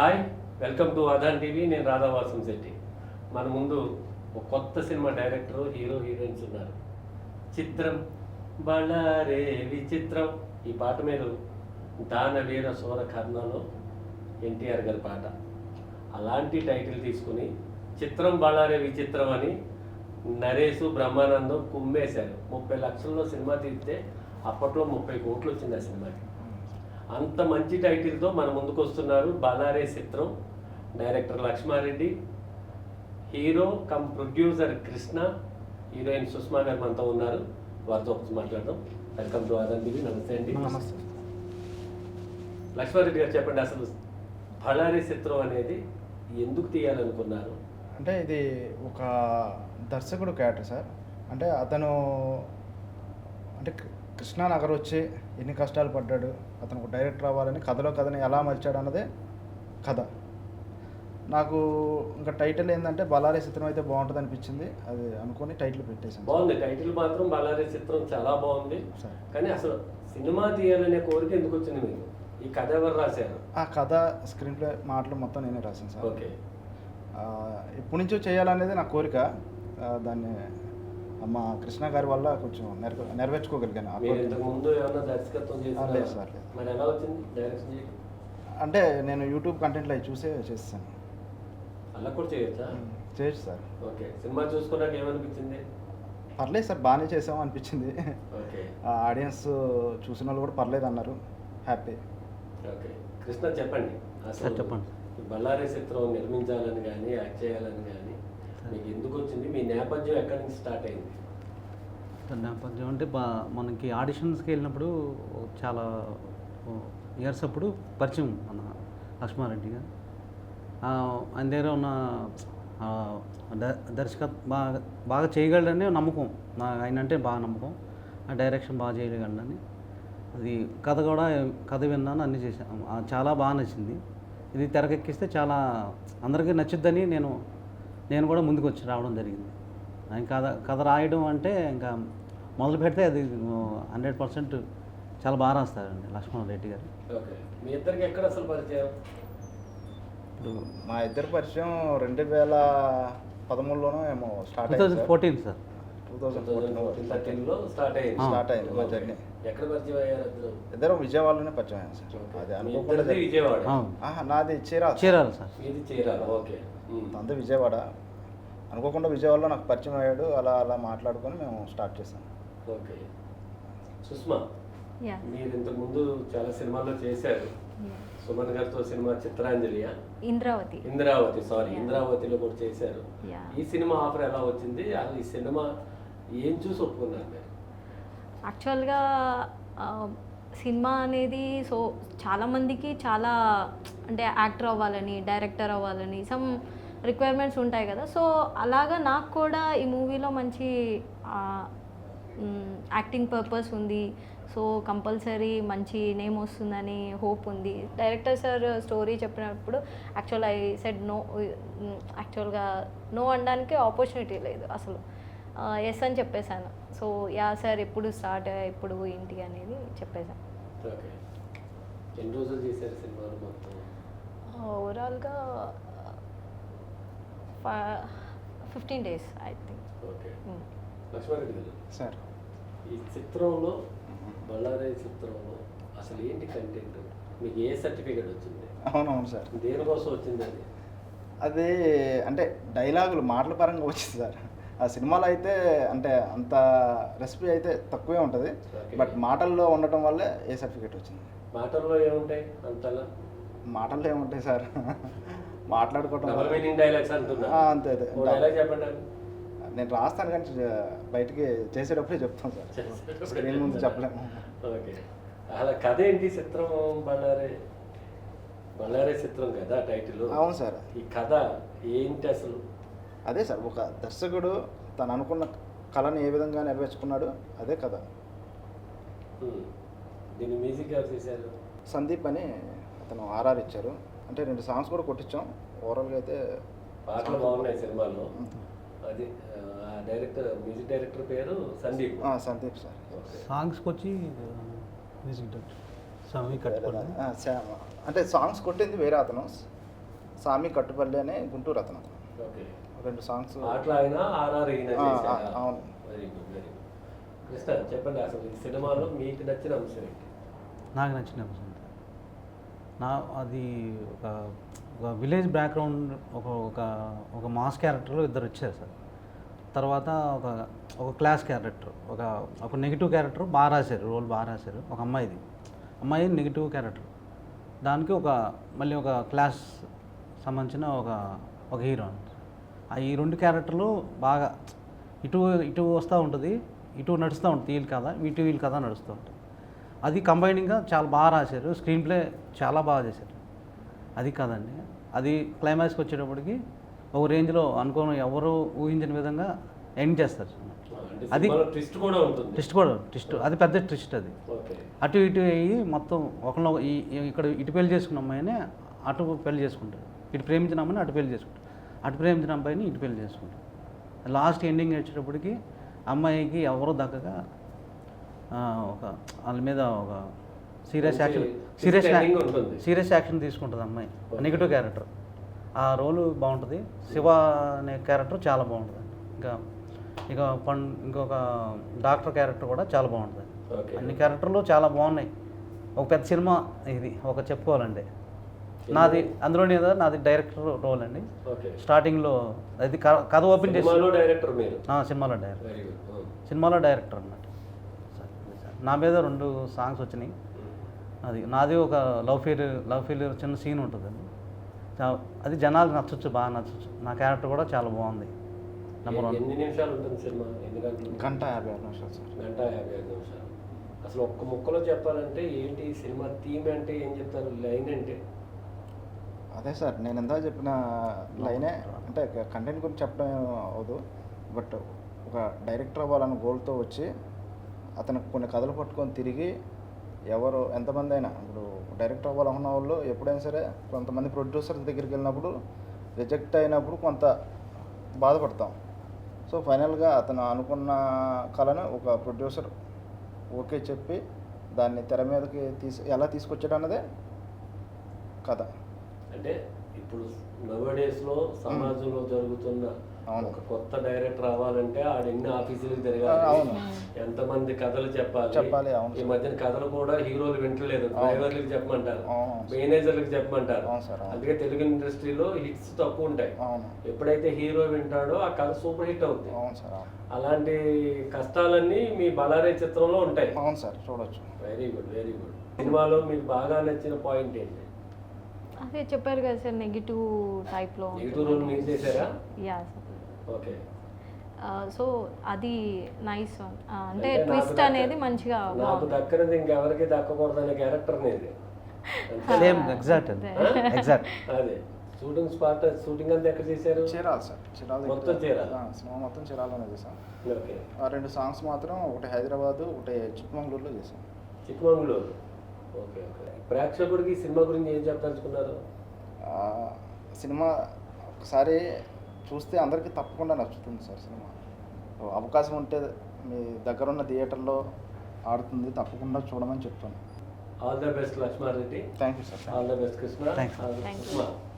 Hi welcome to Aadhan TV నేను రాధావాసం శెట్టి. మన ముందు ఒక కొత్త సినిమా డైరెక్టర్ హీరో హీరోయిన్స్ ఉన్నారు. చిత్రం. బళ్ళారే విచిత్రం. ఈ పాట మీద దానవీర సోర కర్ణలో ఎన్టీఆర్ గారి పాట. అలాంటి టైటిల్ తీసుకుని చిత్రం బళారే విచిత్రం అని నరేష్ బ్రహ్మానందం కుమ్మేశారు. ముప్పై లక్షల్లో సినిమా తీస్తే అప్పట్లో ముప్పై కోట్లు వచ్చింది ఆ సినిమాకి. అంత మంచి టైటిల్తో మన ముందుకు వస్తున్నారు బలారే చిత్రం. Director Lakshma Reddy hero come producer Krishna heroine Sushma garu మనతో ఉన్నారు. వారితో ఒకటి మాట్లాడదాం. Welcome to Aadan TV. నమస్తే అండి. లక్ష్మారెడ్డి గారు చెప్పండి అసలు బళారే చిత్రం అనేది ఎందుకు తీయాలనుకున్నారు? అంటే ఇది ఒక దర్శకుడు క్యారెక్టర్ సార్. అంటే అతను అంటే కృష్ణానగర్ వచ్చి ఎన్ని కష్టాలు పడ్డాడు అతను ఒక డైరెక్టర్ అవ్వాలని కథలో కథని ఎలా మలిచాడు అన్నదే కథ. నాకు ఇంకా టైటిల్ ఏంటంటే బలారే చిత్రం అయితే బాగుంటుంది అనిపించింది. అది అనుకొని టైటిల్ పెట్టేశాను. బాగుంది. టైటిల్ మాత్రం బలారే చిత్రం చాలా బాగుంది. కానీ అసలు సినిమా తీయాలనే కోరిక ఎందుకు వచ్చింది మీకు? ఈ కథ ఎవరు రాశారు? ఆ కథ స్క్రీన్ ప్లే మాటలు మొత్తం నేనే రాశాను సార్. ఓకే. ఎప్పటి నుంచో చేయాలనేది నా కోరిక. దాన్ని మా కృష్ణ గారి వల్ల కొంచెం నెరవే నెరవేర్చుకోగలిగాను. లేదు సార్, అంటే నేను యూట్యూబ్ కంటెంట్లో అవి చూసే చేస్తాను. అలా కూడా చేయొచ్చా? చేయొచ్చు సార్. ఓకే సినిమా చూసుకున్నాక ఏమనిపించింది? పర్లేదు సార్ బాగానే చేసాము అనిపించింది. ఓకే. ఆ ఆడియన్స్ చూసిన వాళ్ళు కూడా పర్లేదు అన్నారు. హ్యాపీ. ఓకే. కృష్ణ చెప్పండి. సార్, చెప్పండి. బళ్ళారి చిత్రం నిర్మించాలని కానీ యాక్ట్ చేయాలని కానీ మీకు ఎందుకు వచ్చింది? మీ నేపథ్యం ఎక్కడి నుంచి స్టార్ట్ అయింది? నేపథ్యం అంటే బా మనకి ఆడిషన్స్కి వెళ్ళినప్పుడు చాలా ఇయర్స్ అప్పుడు పరిచయం మన లక్ష్మారెడ్డి గారు. ఆయన దగ్గర ఉన్న ఆ, ద- బాగా బాగా చేయగలడని నమ్మకం. నా ఆయన అంటే బాగా నమ్మకం. ఆ డైరెక్షన్ బాగా చేయగలడని. అది కథ కూడా కథ విన్నాను అన్నీ చేశాను. చాలా బాగా నచ్చింది. ఇది తెరకెక్కిస్తే చాలా అందరికీ నచ్చుద్దని నేను నేను కూడా ముందుకు వచ్చి రావడం జరిగింది. ఆయన కథ కథ రాయడం అంటే ఇంకా మొదలు పెడితే అది హండ్రెడ్ పర్సెంట్ చాలా బాగా రాస్తారండి లక్ష్మణ్ రెడ్డి గారు. ఓకే. మీ ఇద్దరికి ఎక్కడ అసలు పరిచయం? ఇప్పుడు మా ఇద్దరి పరిచయం రెండు వేల పదమూడులోనో ఏమో start two thousand fourteen sir. థర్టీన్లో start. Start అయింది మా. జర్నీ. ఎక్కడ పరిచయం అయ్యారు ఇద్దరు ఇద్దరు విజయవాడలోనే పరిచయం అయ్యాను సార్. అది అనుకోకుండా. విజయవాడ. అవును. ఆహా, నాది చీరాల చీరాలు సార్. చీరాల ఓకే. అంతా విజయవాడ. అనుకోకుండా విజయవాడలో నాకు పరిచయం అయ్యాడు. అలా అలా మాట్లాడుకొని మేము స్టార్ట్ చేసాం. ఓకే. సుష్మా యా. మీరు ఇంతకు ముందు చాలా సినిమాల్లో చేశారు. సుమన్ గారితో సినిమా చిత్రాంజలియా? ఇంద్రావతి. ఇంద్రావతి సారీ. ఇంద్రావతిలో కూడా చేశారు. ఈ సినిమా ఆఫర్ ఎలా వచ్చింది? ఈ సినిమా ఏం చూసి ఒప్పుకున్నారు యాక్చువల్గా సినిమా అనేది సో చాలామందికి చాలా అంటే యాక్టర్ అవ్వాలని డైరెక్టర్ అవ్వాలని సమ్ రిక్వైర్మెంట్స్ ఉంటాయి కదా. సో అలాగా నాకు కూడా ఈ మూవీలో మంచి యాక్టింగ్ పర్పస్ ఉంది. సో కంపల్సరీ మంచి నేమ్ వస్తుందని హోప్ ఉంది. డైరెక్టర్ సార్ స్టోరీ చెప్పినప్పుడు యాక్చువల్ ఐ సెడ్ నో యాక్చువల్గా నో అనడానికి ఆపర్చునిటీ లేదు అసలు. ఎస్ అని చెప్పేశాను. సో యా సార్ ఎప్పుడు స్టార్ట్ ఎప్పుడు ఏంటి అనేది చెప్పేశాను. ఓవరాల్గా fifteen days I think okay. Lakshma Reddy garu. Sir. ఈ చిత్రంలో బళ్ళారే చిత్రంలో అసలు ఏంటి కంటెంట్ మీకు ఏ సర్టిఫికేట్ వచ్చింది? అవునవును సార్. దేనికోసం వచ్చింది అది? అది అంటే డైలాగులు మాటల పరంగా వచ్చింది సార్. ఆ సినిమాలో అయితే అంటే అంత రెసిపీ అయితే తక్కువే ఉంటుంది. బట్ మాటల్లో ఉండటం వల్లే ఏ సర్టిఫికేట్ వచ్చింది? మాటల్లో ఏముంటాయి అంతలా? మాటల్లో ఏముంటాయి సార్? మాట్లాడుకోవటం అంతే అదే. నేను రాస్తాను కానీ బయటికి చేసేటప్పుడే చెప్తాను సార్. స్క్రీన్ ముందు? చెప్పలేము. ఓకే. అలా కథ ఏంటి చిత్రం బళ్ళారే? బళ్ళారే చిత్రం కదా టైటిల్. అవును సార్. ఈ కథ ఏంటి అసలు? అదే సార్ ఒక దర్శకుడు తను అనుకున్న కళని ఏ విధంగా నెరవేర్చుకున్నాడు అదే కథ. దీని మ్యూజిక్ ఎవరు చేశారు సందీప్ అని అతను ఆర్ఆర్ ఇచ్చారు. అంటే రెండు సాంగ్స్ కూడా కొట్టించాం. ఓవరాల్గా అయితే పాటలు బాగున్నాయి సినిమాల్లో. అది ఆ డైరెక్టర్ మ్యూజిక్ డైరెక్టర్ పేరు సందీప్. ఆ, సందీప్ సార్. ఓకే. సాంగ్స్కి వచ్చి మ్యూజిక్ డైరెక్టర్ స్వామి శ్యామ్. అంటే సాంగ్స్ కొట్టింది వేరే అతను. సామి కట్టుపల్లి అనే గుంటూరు అతను అతను. ఓకే. రెండు సాంగ్స్ అట్లా ఆర్ఆర్ ఈయన అవును. Very good very good Krishna చెప్పండి అసలు ఈ సినిమాలో మీకు నచ్చిన అంశం ఏంటి? నాకు నచ్చిన అంశం. నా అది ఒక ఒక విలేజ్ బ్యాక్గ్రౌండ్ ఒక ఒక ఒక మాస్ క్యారెక్టర్లో ఇద్దరు వచ్చారు సార్. తర్వాత ఒక ఒక క్లాస్ క్యారెక్టర్ ఒక ఒక నెగిటివ్ క్యారెక్టర్ బాగా రాశారు రోల్ బాగా రాశారు ఒక అమ్మాయిది. అమ్మాయి నెగిటివ్ క్యారెక్టర్ దానికి ఒక మళ్ళీ ఒక క్లాస్ సంబంధించిన ఒక ఒక హీరో ఈ రెండు క్యారెక్టర్లు బాగా ఇటు ఇటు వస్తూ ఉంటుంది ఇటు నడుస్తూ ఉంటుంది వీళ్ళు కథ ఇటు వీళ్ళు కథ నడుస్తూ ఉంటుంది. అది కంబైనింగ్గా చాలా బాగా రాశారు స్క్రీన్ ప్లే చాలా బాగా చేశారు. అది కాదండి అది క్లైమాక్స్కి వచ్చేటప్పటికి ఒక రేంజ్లో అనుకోని ఎవరు ఊహించిన విధంగా ఎండ్ చేస్తారు. అది ట్విస్ట్ కూడా ఉంటుంది. ట్విస్ట్ కూడా ట్విస్ట్ అది పెద్ద ట్విస్ట్ అది. అటు ఇటు అయ్యి మొత్తం ఒకళ్ళు ఇక్కడ ఇటు పెళ్ళి చేసుకున్న అమ్మాయిని అటు పెళ్ళి చేసుకుంటారు. ఇటు ప్రేమించిన అమ్మాయిని అటు పెళ్ళి చేసుకుంటారు. అటు ప్రేమించిన అబ్బాయిని ఇటు పెళ్ళి చేసుకుంటారు లాస్ట్ ఎండింగ్ వచ్చేటప్పటికి అమ్మాయికి ఎవరో దక్కగా ఆ, ఒక వాళ్ళ మీద ఒక serious action serious. Serious action తీసుకుంటుంది అమ్మాయి. నెగిటివ్ క్యారెక్టర్ ఆ రోలు బాగుంటుంది. శివ అనే క్యారెక్టర్ చాలా బాగుంటుంది. ఇంకా ఇక పం ఇంకొక డాక్టర్ క్యారెక్టర్ కూడా చాలా బాగుంటుంది. అన్ని క్యారెక్టర్లు చాలా బాగున్నాయి. ఒక పెద్ద సినిమా ఇది ఒక చెప్పుకోవాలండి నాది అందులోనే ఏదో నాది డైరెక్టర్ రోల్ అండి. ఓకే. స్టార్టింగ్లో అది కథ ఓపెన్ చేసి సినిమాలో డైరెక్టర్ సినిమాలో డైరెక్టర్ వెరీ గుడ్ సినిమాలో డైరెక్టర్ అన్నమాట. నా మీద రెండు సాంగ్స్ వచ్చినాయి. అది నాది ఒక లవ్ ఫెయిల్యూర్ లవ్ ఫెయిల్యూర్ చిన్న సీన్ ఉంటుందండి. అది జనాలకు నచ్చొచ్చు బాగా నచ్చొచ్చు. నా క్యారెక్టర్ కూడా చాలా బాగుంది. నెంబర్ వన్ ఎన్ని నిమిషాలు ఉంటుంది సినిమా? ఎన్ని గంటలు గంట యాభై ఆరు నిమిషాలు సార్. గంట యాభై ఐదు నిమిషాలు. అసలు ఒక్క ముక్కలో చెప్పాలంటే ఏంటి ఈ సినిమా థీమ్ అంటే ఏం చెప్తారు? లైన్ అంటే. అదే సార్ నేను ఇందాక చెప్పిన లైనే అంటే కంటెంట్ గురించి చెప్పడం అవదు బట్ ఒక డైరెక్టర్ అవ్వాలన్న గోల్తో వచ్చి అతను కొన్ని కథలు పట్టుకొని తిరిగి ఎవరు ఎంతమంది అయినా ఇప్పుడు డైరెక్టర్ అవ్వాలనుకున్న వాళ్ళు ఎప్పుడైనా సరే కొంతమంది ప్రొడ్యూసర్ దగ్గరికి వెళ్ళినప్పుడు రిజెక్ట్ అయినప్పుడు కొంత బాధపడతాం. సో ఫైనల్గా అతను అనుకున్న కళను ఒక ప్రొడ్యూసర్ ఓకే చెప్పి దాన్ని తెర మీదకి తీసి ఎలా తీసుకొచ్చాడు అన్నదే కథ. అంటే ఇప్పుడు నవడేస్లో సమాజంలో జరుగుతున్న. ఒక కొత్త డైరెక్టర్ అవ్వాలంటే ఆడ ఎన్ని ఆఫీసులకు అవును. తిరగాలి ఎంతమంది కథలు చెప్పాలి. చెప్పాలి, ఈ. మధ్యన కథలు కూడా హీరోలు వింటలేదు. డ్రైవర్లకు చెప్పమంటారు. మేనేజర్లకు చెప్పమంటారు. అవును సార్, అవును. అందుకే తెలుగు ఇండస్ట్రీలో హిట్స్ తక్కువ ఉంటాయి. ఎప్పుడైతే హీరో వింటాడో ఆ కథ సూపర్ హిట్ అవుతుంది అవును సార్ అవును. అలాంటి కష్టాలన్నీ మీ బలారే చిత్రంలో ఉంటాయి. అవును సార్ చూడొచ్చు. Very good very good. సినిమాలో మీకు బాగా నచ్చిన పాయింట్ ఏంటి? అదే చెప్పారు కదా సార్ నెగిటివ్ టైప్లో యా ఓకే సో అది నైస్ అంటే అంటే ట్విస్ట్ అనేది మంచిగా నాకు దక్కనది ఇంకెవరికి దక్కకూడదు అనే క్యారెక్టర్ సేమ్ ఎగ్జాక్ట్ ఎగ్జాక్ట్ అదే. షూటింగ్ స్పాట్ షూటింగ్ అంతా ఎక్కడ చేశారు? చీరాల సార్. చీరాల మొత్తం చీరాల? సినిమా మొత్తం చీరాలనే చేసాం ఓకే. ఆ రెండు సాంగ్స్ మాత్రం ఒకటి హైదరాబాద్ ఒకటి చిక్కమంగళూరులో చేసాం చిక్కమంగళూరు ఓకే ఓకే. ప్రేక్షకుడికి సినిమా గురించి ఏం చెప్పదలుచుకున్నారు? ఆ, సినిమా ఒకసారి చూస్తే అందరికీ తప్పకుండా నచ్చుతుంది సార్ సినిమా. సో అవకాశం ఉంటే మీ దగ్గరున్న థియేటర్లో ఆడుతుంది తప్పకుండా చూడమని చెప్తాను. All the best Lakshma Reddy. Thank you sir all the best Krishna.